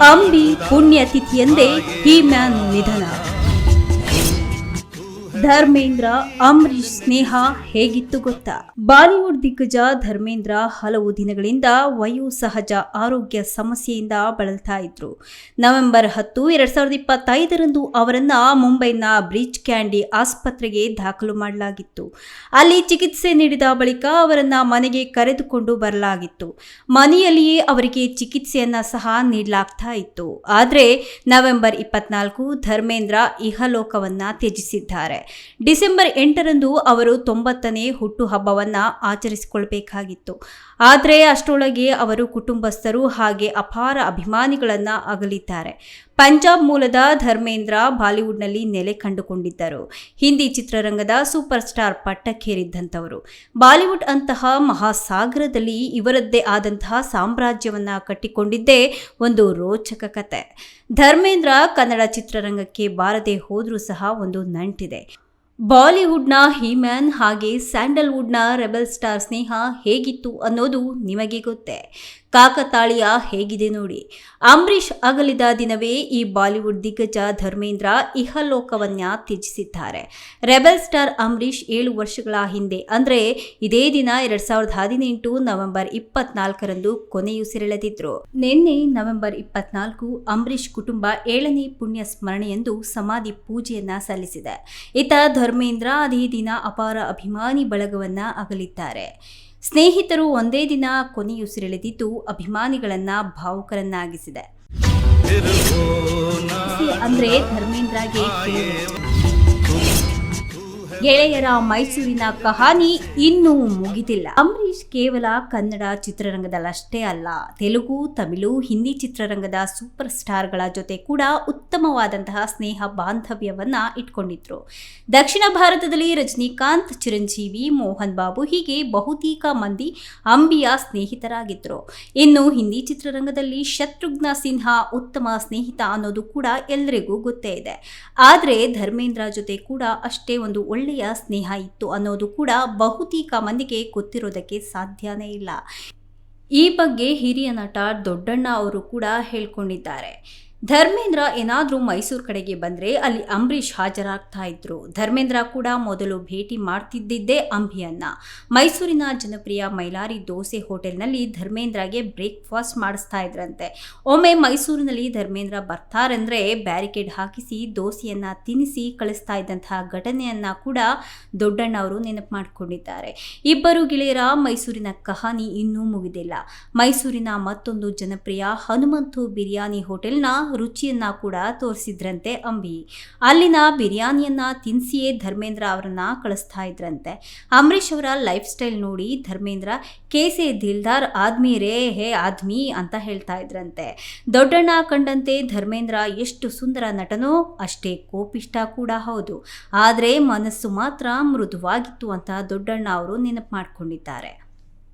ಅಂಬಿ ಪುಣ್ಯತಿಥಿಯಂದೇ ಈ ಮ್ಯಾನ್ ನಿಧನ. ಧರ್ಮೇಂದ್ರ ಅಂಬರೀಶ್ ಸ್ನೇಹ ಹೇಗಿತ್ತು ಗೊತ್ತಾ? ಬಾಲಿವುಡ್ ದಿಗ್ಗಜ ಧರ್ಮೇಂದ್ರ ಹಲವು ದಿನಗಳಿಂದ ವಯೋ ಸಹಜ ಆರೋಗ್ಯ ಸಮಸ್ಯೆಯಿಂದ ಬಳಲ್ತಾ ಇದ್ರು. ನವೆಂಬರ್ ಹತ್ತು, ಎರಡ್ ಸಾವಿರದ ಇಪ್ಪತ್ತೈದರಂದು ಅವರನ್ನ ಮುಂಬೈನ ಬ್ರಿಡ್ಜ್ ಕ್ಯಾಂಡಿ ಆಸ್ಪತ್ರೆಗೆ ದಾಖಲು ಮಾಡಲಾಗಿತ್ತು. ಅಲ್ಲಿ ಚಿಕಿತ್ಸೆ ನೀಡಿದ ಬಳಿಕ ಅವರನ್ನ ಮನೆಗೆ ಕರೆದುಕೊಂಡು ಬರಲಾಗಿತ್ತು. ಮನೆಯಲ್ಲಿಯೇ ಅವರಿಗೆ ಚಿಕಿತ್ಸೆಯನ್ನ ಸಹ ನೀಡಲಾಗ್ತಾ ಇತ್ತು. ಆದರೆ ನವೆಂಬರ್ ಇಪ್ಪತ್ನಾಲ್ಕು ಧರ್ಮೇಂದ್ರ ಇಹಲೋಕವನ್ನ ತ್ಯಜಿಸಿದ್ದಾರೆ. ಡಿಸೆಂಬರ್ ಎಂಟರಂದು ಅವರು ತೊಂಬತ್ತನೇ ಹುಟ್ಟುಹಬ್ಬವನ್ನು ಆಚರಿಸಿಕೊಳ್ಬೇಕಾಗಿತ್ತು. ಆದರೆ ಅಷ್ಟರೊಳಗೆ ಅವರು ಕುಟುಂಬಸ್ಥರು ಹಾಗೆ ಅಪಾರ ಅಭಿಮಾನಿಗಳನ್ನು ಅಗಲಿದ್ದಾರೆ. ಪಂಜಾಬ್ ಮೂಲದ ಧರ್ಮೇಂದ್ರ ಬಾಲಿವುಡ್ನಲ್ಲಿ ನೆಲೆ ಕಂಡುಕೊಂಡಿದ್ದರು. ಹಿಂದಿ ಚಿತ್ರರಂಗದ ಸೂಪರ್ ಸ್ಟಾರ್ ಪಟ್ಟಕ್ಕೇರಿದ್ದಂಥವರು. ಬಾಲಿವುಡ್ ಅಂತಹ ಮಹಾಸಾಗರದಲ್ಲಿ ಇವರದ್ದೇ ಆದಂತಹ ಸಾಮ್ರಾಜ್ಯವನ್ನು ಕಟ್ಟಿಕೊಂಡಿದ್ದೇ ಒಂದು ರೋಚಕ ಕತೆ. ಧರ್ಮೇಂದ್ರ ಕನ್ನಡ ಚಿತ್ರರಂಗಕ್ಕೆ ಬಾರದೆ ಹೋದರೂ ಸಹ ಒಂದು ನಂಟಿದೆ. ಬಾಲಿವುಡ್ನ ಹಿಮ್ಯಾನ್ ಹಾಗೆ ಸ್ಯಾಂಡಲ್ವುಡ್ನ ರೆಬಲ್ ಸ್ಟಾರ್ ಸ್ನೇಹ ಹೇಗಿತ್ತು ಅನ್ನೋದು ನಿಮಗೆ ಗೊತ್ತೇ. ಕಾಕತಾಳೀಯ ಹೇಗಿದೆ ನೋಡಿ. ಅಂಬರೀಷ್ ಅಗಲಿದ ದಿನವೇ ಈ ಬಾಲಿವುಡ್ ದಿಗ್ಗಜ ಧರ್ಮೇಂದ್ರ ಇಹಲೋಕವನ್ನ ತ್ಯಜಿಸಿದ್ದಾರೆ. ರೆಬಲ್ ಸ್ಟಾರ್ ಅಂಬರೀಷ್ ಏಳು ವರ್ಷಗಳ ಹಿಂದೆ, ಅಂದರೆ ಇದೇ ದಿನ ಎರಡ್ ಸಾವಿರದ ಹದಿನೆಂಟು ನವೆಂಬರ್ ಇಪ್ಪತ್ನಾಲ್ಕರಂದು ಕೊನೆಯುಸಿರೆಳೆದಿದ್ರು ನಿನ್ನೆ ನವೆಂಬರ್ ಇಪ್ಪತ್ನಾಲ್ಕು ಅಂಬರೀಷ್ ಕುಟುಂಬ ಏಳನೇ ಪುಣ್ಯ ಸ್ಮರಣೆಯಂದು ಸಮಾಧಿ ಪೂಜೆಯನ್ನ ಸಲ್ಲಿಸಿದೆ. ಇತ ಧರ್ಮೇಂದ್ರ ಅದೇ ದಿನ ಅಪಾರ ಅಭಿಮಾನಿ ಬಳಗವನ್ನ ಅಗಲಿದ್ದಾರೆ. ಸ್ನೇಹಿತರು ಒಂದೇ ದಿನ ಕೊನೆಯುಸಿರೆಳೆದಿದ್ದು ಅಭಿಮಾನಿಗಳನ್ನ ಭಾವುಕರನ್ನಾಗಿಸಿದೆ. ಅಂದ್ರೆ ಧರ್ಮೇಂದ್ರಗೆ ಗೆಳೆಯರ ಮೈಸೂರಿನ ಕಹಾನಿ ಇನ್ನೂ ಮುಗಿದಿಲ್ಲ. ಅಂಬರೀಷ್ ಕೇವಲ ಕನ್ನಡ ಚಿತ್ರರಂಗದಲ್ಲಷ್ಟೇ ಅಲ್ಲ, ತೆಲುಗು, ತಮಿಳು, ಹಿಂದಿ ಚಿತ್ರರಂಗದ ಸೂಪರ್ ಸ್ಟಾರ್ಗಳ ಜೊತೆ ಕೂಡ ಉತ್ತಮವಾದಂತಹ ಸ್ನೇಹ ಬಾಂಧವ್ಯವನ್ನ ಇಟ್ಕೊಂಡಿದ್ರು. ದಕ್ಷಿಣ ಭಾರತದಲ್ಲಿ ರಜನಿಕಾಂತ್, ಚಿರಂಜೀವಿ, ಮೋಹನ್ ಬಾಬು ಹೀಗೆ ಬಹುತೇಕ ಮಂದಿ ಅಂಬಿಯ ಸ್ನೇಹಿತರಾಗಿದ್ರು. ಇನ್ನು ಹಿಂದಿ ಚಿತ್ರರಂಗದಲ್ಲಿ ಶತ್ರುಘ್ನ ಸಿನ್ಹಾ ಉತ್ತಮ ಸ್ನೇಹಿತ ಅನ್ನೋದು ಕೂಡ ಎಲ್ಲರಿಗೂ ಗೊತ್ತೇ ಇದೆ. ಆದರೆ ಧರ್ಮೇಂದ್ರ ಜೊತೆ ಕೂಡ ಅಷ್ಟೇ ಒಂದು ಒಳ್ಳೆಯ ಸ್ನೇಹ ಇತ್ತು ಅನ್ನೋದು ಕೂಡ ಬಹುತೇಕ ಮಂದಿಗೆ ಗೊತ್ತಿರೋದಕ್ಕೆ ಸಾಧ್ಯನೇ ಇಲ್ಲ. ಈ ಬಗ್ಗೆ ಹಿರಿಯ ನಟ ದೊಡ್ಡಣ್ಣ ಅವರು ಕೂಡ ಹೇಳ್ಕೊಂಡಿದ್ದಾರೆ. ಧರ್ಮೇಂದ್ರ ಏನಾದರೂ ಮೈಸೂರು ಕಡೆಗೆ ಬಂದರೆ ಅಲ್ಲಿ ಅಂಬರೀಷ್ ಹಾಜರಾಗ್ತಾ ಇದ್ರು. ಧರ್ಮೇಂದ್ರ ಕೂಡ ಮೊದಲು ಭೇಟಿ ಮಾಡ್ತಿದ್ದಿದ್ದೇ ಅಂಬಿಯನ್ನ. ಮೈಸೂರಿನ ಜನಪ್ರಿಯ ಮೈಲಾರಿ ದೋಸೆ ಹೋಟೆಲ್ನಲ್ಲಿ ಧರ್ಮೇಂದ್ರಗೆ ಬ್ರೇಕ್ಫಾಸ್ಟ್ ಮಾಡಿಸ್ತಾ ಇದ್ರಂತೆ. ಒಮ್ಮೆ ಮೈಸೂರಿನಲ್ಲಿ ಧರ್ಮೇಂದ್ರ ಬರ್ತಾರಂದ್ರೆ ಬ್ಯಾರಿಕೇಡ್ ಹಾಕಿಸಿ ದೋಸೆಯನ್ನು ತಿನ್ನಿಸಿ ಕಳಿಸ್ತಾ ಇದ್ದಂತಹ ಘಟನೆಯನ್ನ ಕೂಡ ದೊಡ್ಡಣ್ಣ ಅವರು ನೆನಪು ಮಾಡಿಕೊಂಡಿದ್ದಾರೆ. ಇಬ್ಬರು ಗೆಳೆಯರ ಮೈಸೂರಿನ ಕಹಾನಿ ಇನ್ನೂ ಮುಗಿದಿಲ್ಲ. ಮೈಸೂರಿನ ಮತ್ತೊಂದು ಜನಪ್ರಿಯ ಹನುಮಂತು ಬಿರಿಯಾನಿ ಹೋಟೆಲ್ನ ರುಚಿಯನ್ನ ಕೂಡ ತೋರಿಸಿದ್ರಂತೆ ಅಂಬಿ. ಅಲ್ಲಿನ ಬಿರಿಯಾನಿಯನ್ನ ತಿನ್ಸಿಯೇ ಧರ್ಮೇಂದ್ರ ಅವರನ್ನ ಕಳಿಸ್ತಾ ಇದ್ರಂತೆ. ಅಂಬರೀಷ್ ಅವರ ಲೈಫ್ ಸ್ಟೈಲ್ ನೋಡಿ ಧರ್ಮೇಂದ್ರ, ಕೇಸೆ ದಿಲ್ದಾರ್ ಆದ್ಮಿ ರೇ ಹೇ ಆದ್ಮಿ ಅಂತ ಹೇಳ್ತಾ ಇದ್ರಂತೆ. ದೊಡ್ಡಣ್ಣ ಕಂಡಂತೆ ಧರ್ಮೇಂದ್ರ ಎಷ್ಟು ಸುಂದರ ನಟನೋ ಅಷ್ಟೇ ಕೋಪಿಷ್ಟ ಕೂಡ ಹೌದು. ಆದರೆ ಮನಸ್ಸು ಮಾತ್ರ ಮೃದುವಾಗಿತ್ತು ಅಂತ ದೊಡ್ಡಣ್ಣ ಅವರು ನೆನಪು ಮಾಡಿಕೊಂಡಿದ್ದಾರೆ.